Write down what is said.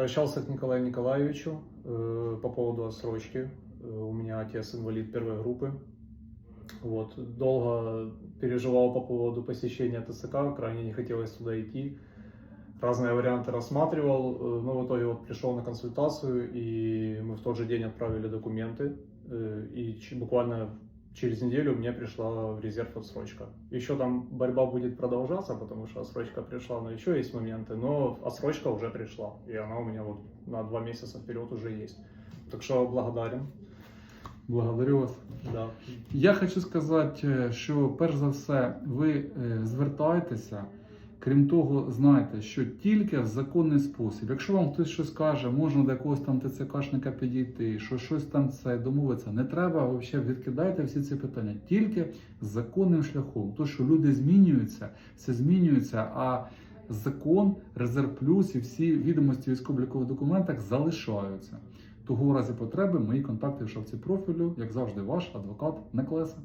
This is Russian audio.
Обращался к Николаю Николаевичу э, по поводу отсрочки. Э, У меня отец инвалид первой группы. Вот. Долго переживал по поводу посещения ТСК, крайне не хотелось туда идти. Разные варианты рассматривал, э, но в итоге вот пришел на консультацию, и мы в тот же день отправили документы. э, И буквально через неделю мне пришла в резерв отсрочка. Еще там борьба будет продолжаться, потому что отсрочка пришла, но еще есть моменты, но отсрочка уже пришла, и она у меня вот на два месяца вперед уже есть. Так что благодарен, Благодарю вас. да. Я хочу сказати, е, що перш за все ви е, звертайтеся. Крім того, знайте, що тільки в законний спосіб. Якщо вам хтось щось каже, можна до якогось там ТЦКшника підійти, що щось там це домовиться, не треба взагалі відкидайте всі ці питання. Тільки законним шляхом. То, що люди змінюються, все змінюється, а закон, резерв плюс і всі відомості військово-облікових документах залишаються. Того разі потреби мої контакти в шапці профілю, як завжди, ваш адвокат Неклеса.